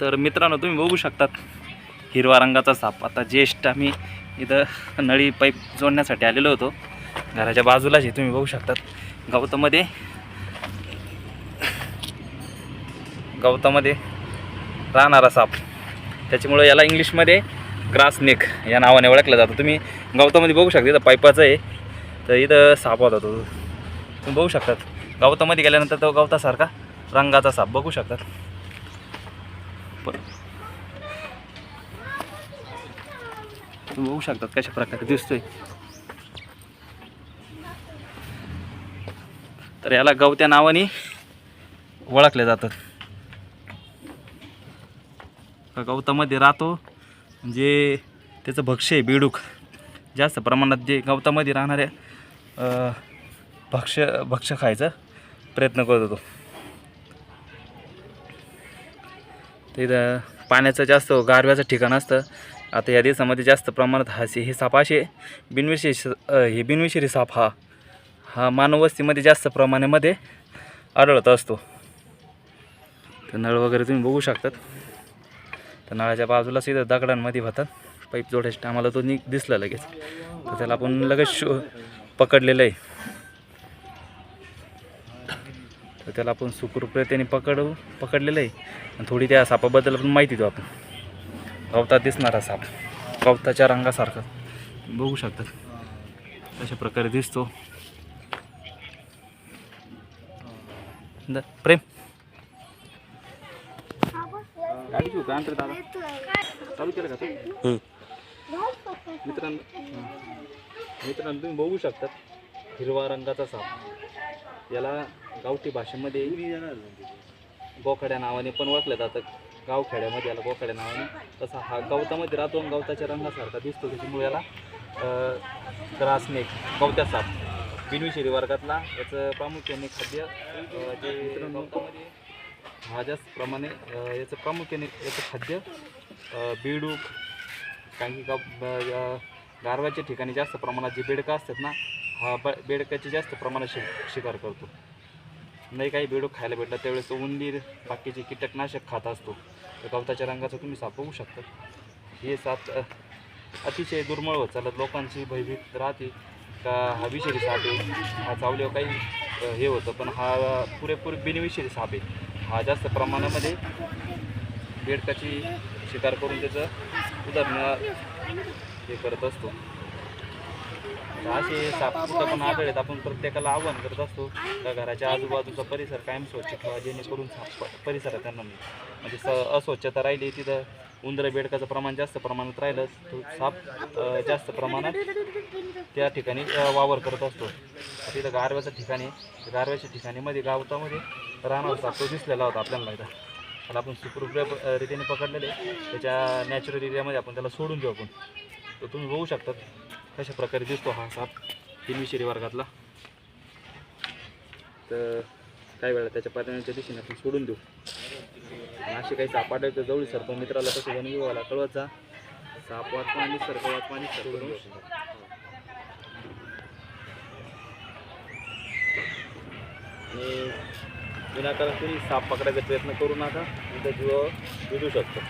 तर मित्रांनो तुम्ही बघू शकतात हिरवा रंगाचा साप. आता ज्येष्ठ आम्ही इथं नळी पाईप जोडण्यासाठी आलेलो होतो. घराच्या बाजूलाच आहे तुम्ही बघू शकतात. गवतामध्ये गवतामध्ये राहणारा साप. त्याच्यामुळं याला इंग्लिशमध्ये ग्रासनेक या नावाने ओळखलं जातं. तुम्ही गवतामध्ये बघू शकता इथं पाईपाचं आहे. तर इथं साप होता तो. तुम्ही बघू शकतात गवतामध्ये गेल्यानंतर तो गवतासारखा रंगाचा साप. बघू शकतात. प- तुम्ही बघू शकतात कशा प्रकारे दिसतोय. तर याला गवत्या नावाने ओळखले जातात. गवतामध्ये राहतो. जे त्याचं भक्ष्य आहे बेडूक. जास्त प्रमाणात जे गवतामध्ये राहणाऱ्या भक्ष्य भक्ष्य खायचा प्रयत्न करत होतो तिथं इथं पाण्याचं जास्त गारव्याचं ठिकाण असतं. आता या दिवसामध्ये जास्त प्रमाणात हा हे साप असे बिनविषयी स- हे बिनविषयी साप हा हा मानववस्तीमध्ये जास्त प्रमाणामध्ये आढळत असतो. तर नळ वगैरे तुम्ही बघू शकतात. तर नळाच्या बाजूलाच इथं दगडांमध्ये होतात. पाईप जोडायच्या टायमाला तो नि दिसला लगेच. तर त्याला आपण लगेच शो पकडलेलं आहे. तर त्याला आपण सुखरूपतेने पकडू पकडलेलं आहे. आणि थोडी त्या सापाबद्दल पण माहिती देऊ आपण. गवतात दिसणारा साप. गवताच्या रंगासारखा. बघू शकतात कशा प्रकारे दिसतो. प्रेम. चालू केलं का मित्रांनो मित्रांनो तुम्ही बघू शकतात हिरवा रंगाचा साप. याला गावठी भाषेमध्ये गोखड्या नावाने पण ओळखलं जातं. गावखेड्यामध्ये याला गोखड्या नावाने. तसा हा गवतामध्ये राहतो आणि गवताच्या रंगासारखा दिसतो. त्याच्यामुळे याला ग्रासनेक गवत्या साप. बिनविषारी वर्गातला याचं प्रामुख्याने खाद्य जे गवतामध्ये हा प्रमाणे याचं प्रामुख्याने याचं खाद्य बिडूक बेडूक कारण की गाव गारव्याच्या ठिकाणी जास्त प्रमाणात जे बेडकं असतात ना हा ब बेडकाची जास्त प्रमाणात शि शिकार करतो. नाही काही बेडूक खायला भेटला त्यावेळेस तो उंदीर बाकीचे कीटकनाशक खात असतो. तर गवताच्या रंगाचा तुम्ही साप शकता. हे साप अतिशय दुर्मळ होत चालत लोकांची भयभीत राहते. का हा विषारी साप आहे हा चावल्यावर काही हे होतं पण हा पुरेपूर बिनविषारी साप आहे. हा जास्त प्रमाणामध्ये बेडकाची शिकार करून त्याचं उदाहरण हे करत असतो. असे साप पण आढळत आपण प्रत्येकाला आव्हान करत असतो का घराच्या आजूबाजूचा परिसर कायम स्वच्छ ठेवा जेणेकरून साप परिसरात त्यांना म्हणजे स अस्वच्छता राहिली तिथं उंदरं बेडकाचं प्रमाण जास्त प्रमाणात राहिलं तो साप जास्त प्रमाणात त्या ठिकाणी वावर करत असतो. तिथं गारव्याचं ठिकाणी गारव्याच्या ठिकाणी मध्ये गावतामध्ये राहणार साप तो दिसलेला होता आपल्याला इथं त्याला आपण सुखरूप रीतीने पकडलेले त्याच्या नॅचरल एरियामध्ये आपण त्याला सोडून देऊ आपण. तर तुम्ही बघू शकतात कशा प्रकारे दिसतो हा साप तिन्विशेरी वर्गातला. तर काही वेळा त्याच्या पातळीच्या दिशेने आपण सोडून देऊ. असे काही साप आढळतं जवळ सरतो मित्राला कसं वन आला. कळवत जा. साप वाचमा आणि सर्प वाचमा आणि आणि विनाकारण तुम्ही साप पकडायचा प्रयत्न करू नका. इथं जीव विजू शकतो.